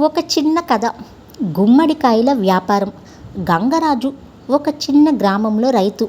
ఒక చిన్న కథ. గుమ్మడికాయల వ్యాపారం. గంగరాజు ఒక చిన్న గ్రామంలో రైతు.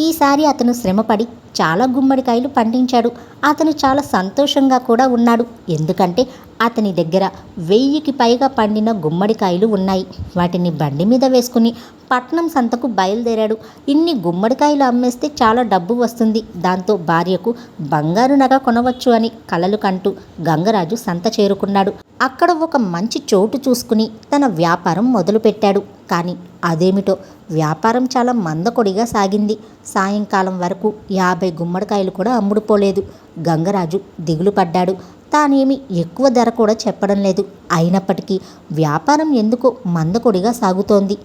ఈసారి అతను శ్రమపడి చాలా గుమ్మడికాయలు పండించాడు. అతను చాలా సంతోషంగా కూడా ఉన్నాడు. ఎందుకంటే అతని దగ్గర వెయ్యికి పైగా పండిన గుమ్మడికాయలు ఉన్నాయి. వాటిని బండి మీద వేసుకుని పట్నం సంతకు బయలుదేరాడు. ఇన్ని గుమ్మడికాయలు అమ్మేస్తే చాలా డబ్బు వస్తుంది. దాంతో భార్యకు బంగారు నగ కొనవచ్చు అని కలలు కంటూ గంగరాజు సంత చేరుకున్నాడు. అక్కడ ఒక మంచి చోటు చూసుకుని తన వ్యాపారం మొదలుపెట్టాడు. కానీ అదేమిటో వ్యాపారం చాలా మందకొడిగా సాగింది. సాయంకాలం వరకు యాభై గుమ్మడికాయలు కూడా అమ్ముడుపోలేదు. గంగరాజు దిగులు పడ్డాడు. తానేమి ఎక్కువ ధర కూడా చెప్పడం లేదు. అయినప్పటికీ వ్యాపారం ఎందుకో మందకొడిగా సాగుతోంది.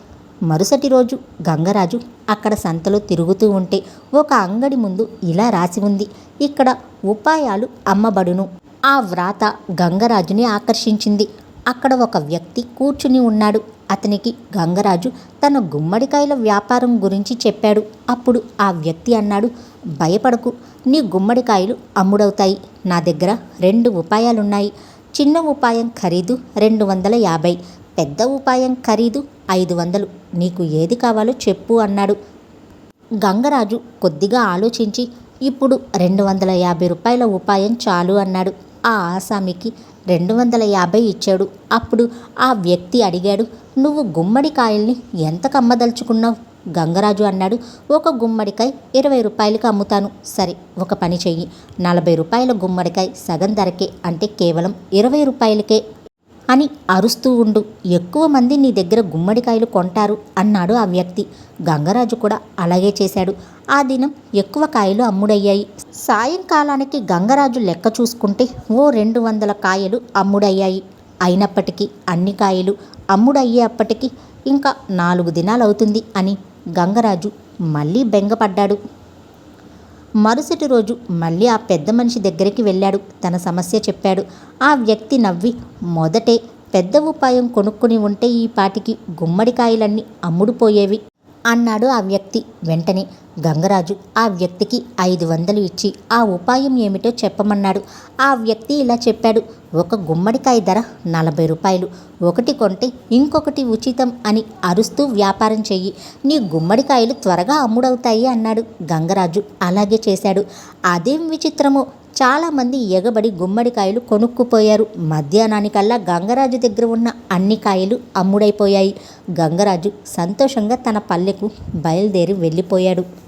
మరుసటి రోజు గంగరాజు అక్కడ సంతలో తిరుగుతూ ఉంటే ఒక అంగడి ముందు ఇలా రాసి ఉంది. ఇక్కడ ఉపాయాలు అమ్మబడును. ఆ వ్రాత గంగరాజుని ఆకర్షించింది. అక్కడ ఒక వ్యక్తి కూర్చుని ఉన్నాడు. అతనికి గంగరాజు తన గుమ్మడికాయల వ్యాపారం గురించి చెప్పాడు. అప్పుడు ఆ వ్యక్తి అన్నాడు భయపడకు నీ గుమ్మడికాయలు అమ్ముడవుతాయి. నా దగ్గర రెండు ఉపాయాలున్నాయి. చిన్న ఉపాయం ఖరీదు రెండు వందల యాభై పెద్ద ఉపాయం ఖరీదు ఐదు వందలు. నీకు ఏది కావాలో చెప్పు అన్నాడు. గంగరాజు కొద్దిగా ఆలోచించి ఇప్పుడు రెండు వందల యాభై రూపాయల ఉపాయం చాలు అన్నాడు. ఆ ఆసామికి రెండు వందల యాభై ఇచ్చాడు. అప్పుడు ఆ వ్యక్తి అడిగాడు నువ్వు గుమ్మడికాయల్ని ఎంతకు అమ్మదలుచుకున్నావు? గంగరాజు అన్నాడు ఒక గుమ్మడికాయ ఇరవై రూపాయలకి అమ్ముతాను. సరే ఒక పని చెయ్యి. నలభై రూపాయల గుమ్మడికాయ సగం ధరకే అంటే కేవలం ఇరవై రూపాయలకే అని అరుస్తూ ఉండు. ఎక్కువ మంది నీ దగ్గర గుమ్మడికాయలు కొంటారు అన్నాడు ఆ వ్యక్తి. గంగరాజు కూడా అలాగే చేశాడు. ఆ దినం ఎక్కువ కాయలు అమ్ముడయ్యాయి. సాయంకాలానికి గంగరాజు లెక్క చూసుకుంటే ఓ రెండు వందల కాయలు అమ్ముడయ్యాయి. అయినప్పటికీ అన్ని కాయలు అమ్ముడయ్యేప్పటికీ ఇంకా నాలుగు దినాలు అవుతుంది అని గంగరాజు మళ్ళీ బెంగపడ్డాడు. మరుసటి రోజు మళ్ళీ ఆ పెద్ద మనిషి దగ్గరికి వెళ్ళాడు. తన సమస్య చెప్పాడు. ఆ వ్యక్తి నవ్వి మొదటే పెద్ద ఉపాయం కొనుక్కుని ఉంటే ఈ పాటికి గుమ్మడికాయలన్నీ అమ్ముడుపోయేవి అన్నాడు ఆ వ్యక్తి వెంటనే. గంగరాజు ఆ వ్యక్తికి ఐదు వందలు ఇచ్చి ఆ ఉపాయం ఏమిటో చెప్పమన్నాడు. ఆ వ్యక్తి ఇలా చెప్పాడు. ఒక గుమ్మడికాయ ధర నలభై రూపాయలు. ఒకటి కొంటే ఇంకొకటి ఉచితం అని అరుస్తూ వ్యాపారం చెయ్యి. నీ గుమ్మడికాయలు త్వరగా అమ్ముడవుతాయి అన్నాడు గంగరాజు. అలాగే చేశాడు. అదేం విచిత్రమో. చాలామంది ఎగబడి గుమ్మడికాయలు కొనుక్కుపోయారు. మధ్యాహ్నానికల్లా గంగరాజు దగ్గర ఉన్న అన్ని కాయలు అమ్ముడైపోయాయి. గంగరాజు సంతోషంగా తన పల్లెకు బయలుదేరి వెళ్ళిపోయాడు.